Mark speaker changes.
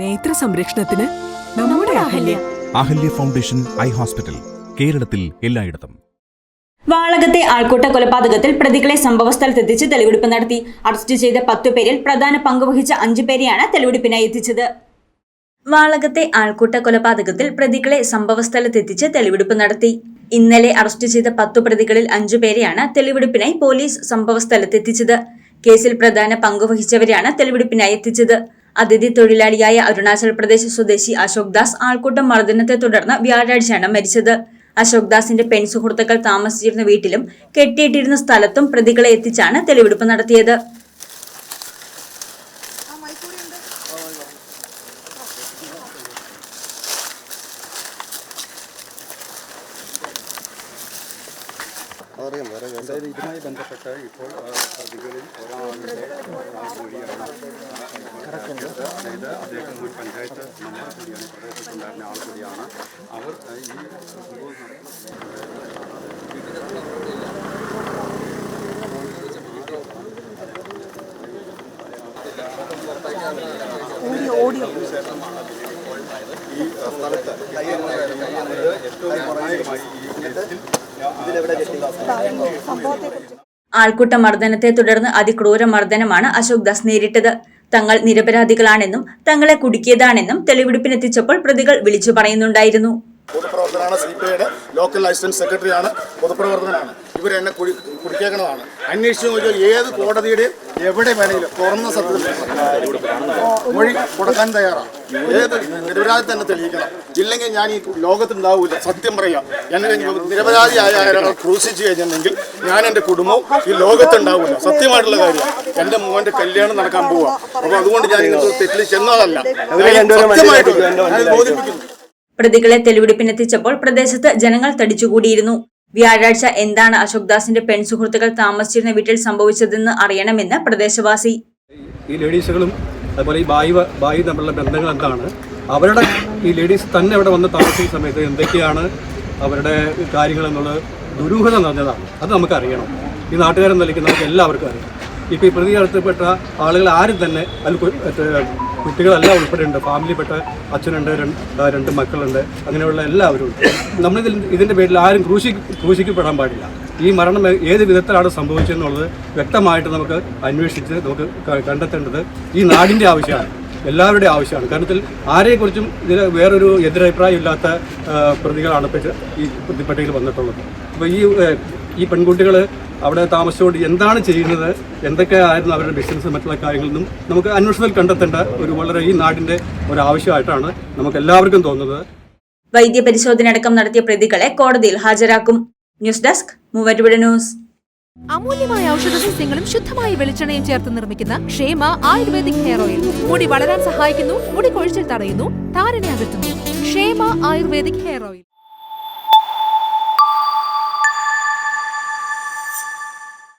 Speaker 1: നേത്ര സംരക്ഷണത്തിന് നമ്മുടെ Ahalya.
Speaker 2: Ahalya. Foundation eye hospital കേരളത്തിൽ എല്ലായിടത്തും.
Speaker 3: വാളകത്തെ ആൾക്കൂട്ട കൊലപാതകത്തിൽ പ്രതികളെ സംഭവസ്ഥലത്തെത്തിച്ച് തെളിവെടുപ്പ് നടത്തി. അറസ്റ്റ് ചെയ്ത പത്തു പേരിൽ പ്രധാന പങ്കുവഹിച്ച അഞ്ചു പേരെയാണ് തെളിവെടുപ്പിനായി എത്തിച്ചത്. വാളകത്തെ ആൾക്കൂട്ട കൊലപാതകത്തിൽ പ്രതികളെ സംഭവസ്ഥലത്തെത്തിച്ച് തെളിവെടുപ്പ് നടത്തി. ഇന്നലെ അറസ്റ്റ് ചെയ്ത പത്തു പ്രതികളിൽ അഞ്ചു പേരെയാണ് തെളിവെടുപ്പിനായി പോലീസ് സംഭവസ്ഥലത്തെത്തിച്ചത്. കേസിൽ പ്രധാന പങ്കുവഹിച്ചവരെയാണ് തെളിവെടുപ്പിനായി എത്തിച്ചത്. അതിഥി തൊഴിലാളിയായ അരുണാചൽ പ്രദേശ് സ്വദേശി അശോക് ദാസ് ആൾക്കൂട്ട മർദ്ദനത്തെ തുടർന്ന് വ്യാഴാഴ്ചയാണ് മരിച്ചത്. അശോക് ദാസിന്റെ പെൺ സുഹൃത്തുക്കൾ താമസിച്ചിരുന്ന വീട്ടിലും കെട്ടിയിട്ടിരുന്ന സ്ഥലത്തും പ്രതികളെ എത്തിച്ചാണ് തെളിവെടുപ്പ് നടത്തിയത്.
Speaker 4: ഇതുമായി ബന്ധപ്പെട്ട് ഇപ്പോൾ പ്രതികളിൽ ഒരാളുടെ അതായത് അദ്ദേഹം ഒരു പഞ്ചായത്ത് മെമ്പർ കൂടിയാണ് ഈ പ്രദേശത്തുണ്ടായിരുന്ന ആൾ കൂടിയാണ് അവർ ഈ ഈ സ്ഥലത്ത്
Speaker 3: ആൾക്കൂട്ട മർദ്ദനത്തെ തുടർന്ന് അതിക്രൂര മർദ്ദനമാണ് അശോക് ദാസ് നേരിട്ടത്. തങ്ങൾ നിരപരാധികളാണെന്നും തങ്ങളെ കുടുക്കിയതാണെന്നും തെളിവെടുപ്പിനെത്തിച്ചപ്പോൾ പ്രതികൾ വിളിച്ചു പറയുന്നുണ്ടായിരുന്നു.
Speaker 5: പൊതുപ്രവർത്തനാണ് സി പി ഐയുടെ ലോക്കൽ അസിസ്റ്റന്റ് സെക്രട്ടറിയാണ് പൊതുപ്രവർത്തനാണ് ഇവർ എന്നെ കുടി കുടിക്കേക്കണതാണ്. അന്വേഷിച്ചു നോക്കിയാൽ ഏത് കോടതിയുടെയും എവിടെ വേണമെങ്കിലും തുറന്ന സത്യത്തിൽ മൊഴി കൊടുക്കാൻ തയ്യാറാണ്. ഏത് നിരപരാധി തന്നെ തെളിയിക്കണം. ഇല്ലെങ്കിൽ ഞാൻ ഈ ലോകത്തുണ്ടാവില്ല സത്യം പറയാം. എന്നെ നിരപരാധിയായ ഒരാളെ ക്രൂശിച്ചു കഴിഞ്ഞിട്ടുണ്ടെങ്കിൽ ഞാൻ എന്റെ കുടുംബവും ഈ ലോകത്തുണ്ടാവില്ല സത്യമായിട്ടുള്ള കാര്യം. എന്റെ മോന്റെ കല്യാണം നടക്കാൻ പോവാ. അപ്പോൾ അതുകൊണ്ട് ഞാൻ ഇങ്ങനത്തെ തെറ്റിൽ ചെന്നതല്ല. സത്യമായിട്ട് ബോധിപ്പിക്കുന്നു.
Speaker 3: പ്രതികളെ തെളിവെടുപ്പിനെത്തിച്ചപ്പോൾ പ്രദേശത്ത് ജനങ്ങൾ തടിച്ചുകൂടിയിരുന്നു. വ്യാഴാഴ്ച എന്താണ് അശോക് ദാസിന്റെ പെൺ സുഹൃത്തുക്കൾ താമസിച്ചിരുന്ന വീട്ടിൽ സംഭവിച്ചതെന്ന് അറിയണമെന്ന് പ്രദേശവാസി.
Speaker 4: ഈ ലേഡീസുകളും അതുപോലെ ഈ ബായി ബായി തമ്മിലുള്ള ബന്ധങ്ങൾ എന്താണ്? അവരുടെ ഈ ലേഡീസ് തന്നെ ഇവിടെ വന്ന് താമസിക്കുന്ന സമയത്ത് എന്തൊക്കെയാണ് അവരുടെ കാര്യങ്ങൾ എന്നുള്ളത് ദുരൂഹത നിറഞ്ഞതാണ്. അത് നമുക്കറിയണം. ഈ നാട്ടുകാരെന്ന് നമുക്ക് എല്ലാവർക്കും അറിയാം. ഇപ്പോൾ ഈ പ്രതി ആളുകൾ ആരും തന്നെ അതിൽ കുട്ടികളെല്ലാം ഉൾപ്പെടെയുണ്ട്. ഫാമിലിപ്പെട്ട അച്ഛനുണ്ട് രണ്ട് മക്കളുണ്ട്. അങ്ങനെയുള്ള എല്ലാവരും ഉണ്ട്. നമ്മളിതിൽ ഇതിന്റെ പേരിൽ ആരും ക്രൂശി ക്രൂശിക്കപ്പെടാൻ പാടില്ല. ഈ മരണം ഏത് വിധത്തിലാണ് സംഭവിച്ചതെന്നുള്ളത് വ്യക്തമായിട്ട് നമുക്ക് അന്വേഷിച്ച് നമുക്ക് കണ്ടെത്തേണ്ടത് ഈ നാടിന്റെ ആവശ്യമാണ്. എല്ലാവരുടെയും ആവശ്യമാണ്. കാരണത്തിൽ ആരെക്കുറിച്ചും ഇതിൽ വേറൊരു എതിരഭിപ്രായം ഇല്ലാത്ത പ്രതികളാണ് ഈ പ്രതിപ്പട്ടികയിൽ വന്നിട്ടുള്ളത്. അപ്പോൾ ഈ ഈ പെൺകുട്ടികൾ അവിടെ താമസിച്ചുകൊണ്ട് എന്താണ് ചെയ്യുന്നത്? എന്തൊക്കെയായിരുന്നു അവരുടെ ബിസിനസ് മറ്റുള്ള കാര്യങ്ങളൊന്നും നമുക്ക് അന്വേഷണത്തിൽ കണ്ടെത്തേണ്ട ഒരു വളരെ ഈ നാടിന്റെ ഒരു ആവശ്യമായിട്ടാണ് നമുക്ക് എല്ലാവർക്കും തോന്നുന്നത്.
Speaker 3: വൈദ്യപരിശോധന അടക്കം നടത്തിയ പ്രതികളെ കോടതിയിൽ ഹാജരാക്കും. News desk Muvattupuzha news.
Speaker 6: അമൂല്യമായ ഔഷധസസ്യങ്ങളും ശുദ്ധമായ വെളിച്ചെണ്ണയും ചേർത്ത് നിർമ്മിക്കുന്ന ക്ഷേമ ആയുർവേദിക് ഹെയർ ഓയിൽ. മുടി വളരാൻ സഹായിക്കുന്നു മുടി കൊഴിച്ചിൽ തടയുന്നു താരനെ അകറ്റുന്നു. ക്ഷേമ ആയുർവേദിക് ഹെയർ ഓയിൽ.